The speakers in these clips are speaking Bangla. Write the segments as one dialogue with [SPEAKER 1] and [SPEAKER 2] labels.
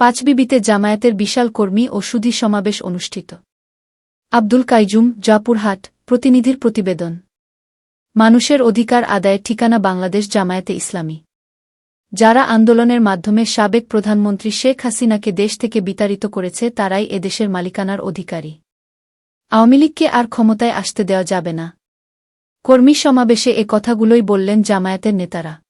[SPEAKER 1] পাঁচবিবিতে জামায়াতের বিশাল কর্মী ও সুধী সমাবেশ অনুষ্ঠিত। আব্দুল কাইজুম, জাপুরহাট, প্রতিনিধির প্রতিবেদন। মানুষের অধিকার আদায়ের ঠিকানা বাংলাদেশ জামায়াতে ইসলামী। যারা আন্দোলনের মাধ্যমে সাবেক প্রধানমন্ত্রী শেখ হাসিনাকে দেশ থেকে বিতাড়িত করেছে, তারাই এদেশের মালিকানার অধিকারী। আওয়ামী লীগকে আর ক্ষমতায় আসতে দেওয়া যাবে না। কর্মী সমাবেশে এ কথাগুলোই বললেন জামায়াতের নেতারা।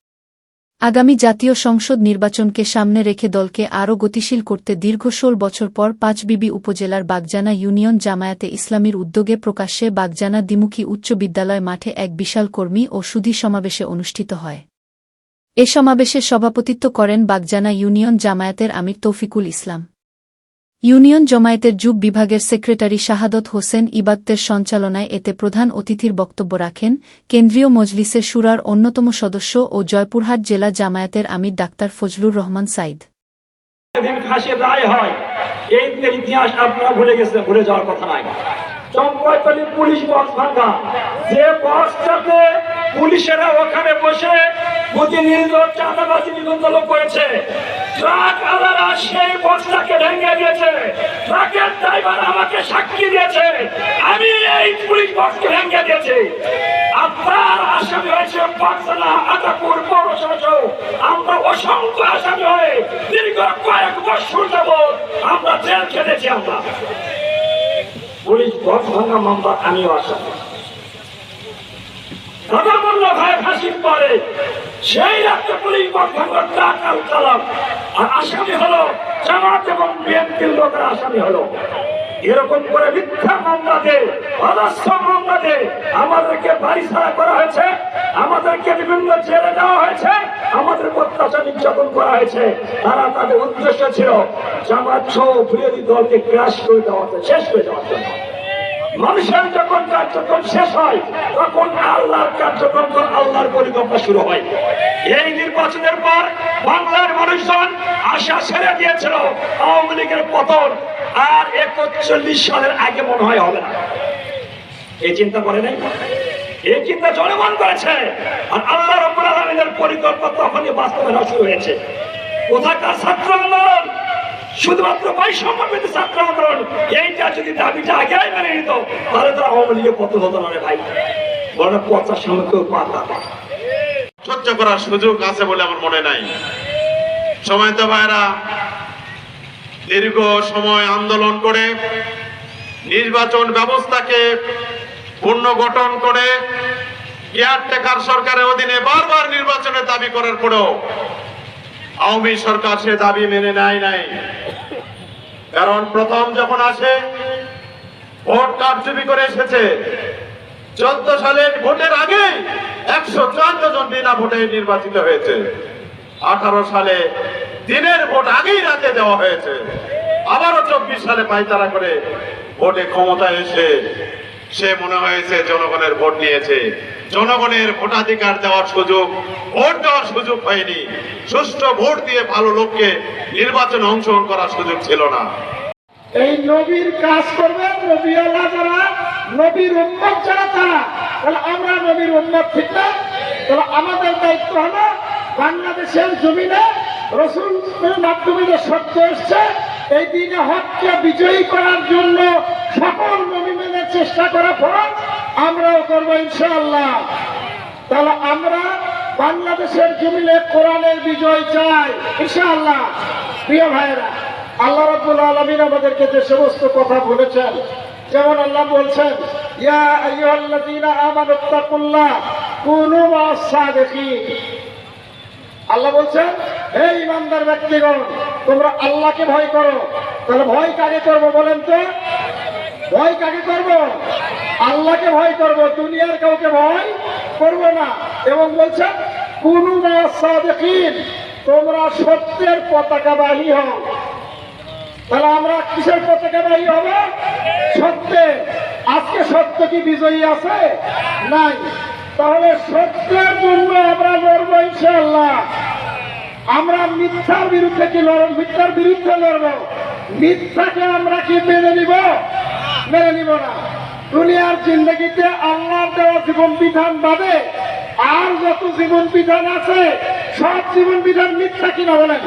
[SPEAKER 1] আগামী জাতীয় সংসদ নির্বাচনকে সামনে রেখে দলকে আরও গতিশীল করতে দীর্ঘ ষোল বছর পর পাঁচবিবি উপজেলার বাগজানা ইউনিয়ন জামায়াতে ইসলামীর উদ্যোগে প্রকাশ্যে বাগজানা দ্বিমুখী উচ্চ বিদ্যালয় মাঠে এক বিশাল কর্মী ও সুধী সমাবেশে অনুষ্ঠিত হয়। এ সমাবেশে সভাপতিত্ব করেন বাগজানা ইউনিয়ন জামায়াতের আমির তৌফিকুল ইসলাম। ইউনিয়ন জমায়েতের যুব বিভাগের সেক্রেটারি শাহাদত হোসেন ইবাত্তের সঞ্চালনায় এতে প্রধান অতিথির বক্তব্য রাখেন কেন্দ্রীয় মজলিসের সুরার অন্যতম সদস্য ও জয়পুরহাট জেলা জামায়াতের আমির ডাক্তার ফজলুর রহমান সাইদ।
[SPEAKER 2] পুলিশেরা ওখানে বসে নিবন্ধন করেছে, ট্রাক ট্রাকের ড্রাইভার আমাকে সাক্ষী দিয়েছে। আমি এই পুলিশ বক্সকে ভেঙে দিয়েছি। আপনার আসামি হয়েছে পাকসানা আতাপুর পৌরসভা আমরা অসংখ্য আসামি হয়ে দীর্ঘ কয়েক বছর যাব আমরা জেল খেটেছি আমরা। পুলিশ বক্স ভাঙা মামলা আমিও আসামি। রাজামুল্লা ভাই ফাঁসির পরে সেই রাত্রে পুলিশ ভাঙার টাকা চালাম আর আসামি হলো জামাত এবং বিএনপির লোকের আসামি হলো। এরকম করে মিথ্যা মামলা দিয়ে অদস্য মামলা দিয়ে আমাদেরকে বাড়ি ছাড়া করা হয়েছে, আমাদেরকে বিভিন্ন জেলে দেওয়া হয়েছে, আমাদের অত্যাচার নির্যাতন করা হয়েছে। তারা তাদের উদ্দেশ্য ছিল জামাত সহ বিরোধী দলকে ক্রাশ করে দেওয়া শেষ করে দেওয়ার জন্য মানুষের যখন কার্যক্রম শেষ হয়, তখন আল্লাহর কার্যক্রম আল্লাহর পরিকল্পনা শুরু হয়। এই নির্বাচনের পর বাংলার মানুষজন আশা ছেড়ে দিয়েছিল, আওয়ামী লীগের পতন আর একচল্লিশ সালের আগে মনে হয় হবে না। এই চিন্তা করে নাই? এই চিন্তা জনগণ করেছে। আর আল্লাহ রব্বুল পরিকল্পনা তখনই বাস্তবায়ন শুরু হয়েছে। কোথাকার ছাত্র আন্দোলন? শুধুমাত্র বৈষম্য বিরোধী ছাত্র আন্দোলন, এইটা যদি দাবিটা আগে মেনে নিত, তাহলে তো আওয়ামী লীগের পতন হতো না ভাই। বড় পচার সামনে কেউ পাতা
[SPEAKER 3] সহ্য করার সুযোগ আছে বলে আমার মনে নাই। সময় তো ভাইরা, দীর্ঘ সময় আন্দোলন করে, নির্বাচন ব্যবস্থাকে পুনর্গঠন করে কেয়ারটেকার সরকারের অধীনে বারবার নির্বাচনের দাবি করার পরেও আওয়ামী সরকার সে দাবি মেনে নেয় নাই। কারণ প্রথম যখন আসে, ভোট কারচুপি করে এসেছে। চোদ্দ সালের ভোটের আগে একশো চুয়ান্ন জন বিনা ভোটে নির্বাচিত হয়েছে। আঠারো সালে দিনের ভোট আগেই রাতে দেওয়া হয়েছে। আবারও চব্বিশ সালে পাইতারা করে ভোটে ক্ষমতা এসে সে মনে হয়েছে জনগণের ভোট নিয়েছে। জনগণের ভোটাধিকার দেওয়ার সুযোগ, ভোট দেওয়ার সুযোগ হয়নি। সুষ্ঠু ভোট দিয়ে ভালো লোককে নির্বাচনে অংশগ্রহণ করার সুযোগ ছিল না।
[SPEAKER 4] এই নবীর কাজ করবে নবী আল্লাহ যারা, নবীর উন্মত যারা তারা, তাহলে আমরা নবীর উন্মত ঠিক না? তাহলে আমাদের দায়িত্ব হলো বাংলাদেশের জমিনে রসুল মাধ্যমে যে সত্য এসছে, এই দিনে হককে বিজয়ী করার জন্য সকল নবীনের চেষ্টা করা ফরজ। আমরাও করব ইনশাআল্লাহ। তাহলে আমরা বাংলাদেশের জমিনে কোরআনের বিজয় চাই, ইনশাআল্লাহ। প্রিয় ভাইয়েরা, আল্লাহ রাব্বুল আলামিন আমাদেরকে যে সমস্ত কথা বলেছেন, যেমন আল্লাহ বলছেন, ইয়া আল্লাহ বলছেন, হে ইমানদার ব্যক্তিগণ, তোমরা আল্লাহকে ভয় করো। তাহলে ভয় কাকে করব বলেন তো? ভয় কাকে করব? আল্লাহকে ভয় করব, দুনিয়ার কাউকে ভয় করব না। এবং বলছেন কুনু সাদিকিন, তোমরা সত্যের পতাকা পতাকাবাহী হও। তাহলে আমরা কিসের পতাকাবাহী হবে? সত্যে। আজকে সত্য কি বিজয়ী আছে? নাই। তাহলে সত্যের জন্য আমরা লড়বো ইনশাল্লাহ আমরা মিথ্যার বিরুদ্ধে কি লড়ব? মিথ্যার বিরুদ্ধে লড়ব? মিথ্যাকে আমরা কি মেনে নিব? মেনে নিব না। দুনিয়ার জিন্দগিতে আল্লাহর দেওয়া জীবন বিধান বাদে আর যত জীবন বিধান আছে, সব জীবন বিধান মিথ্যা কিনা বলেন?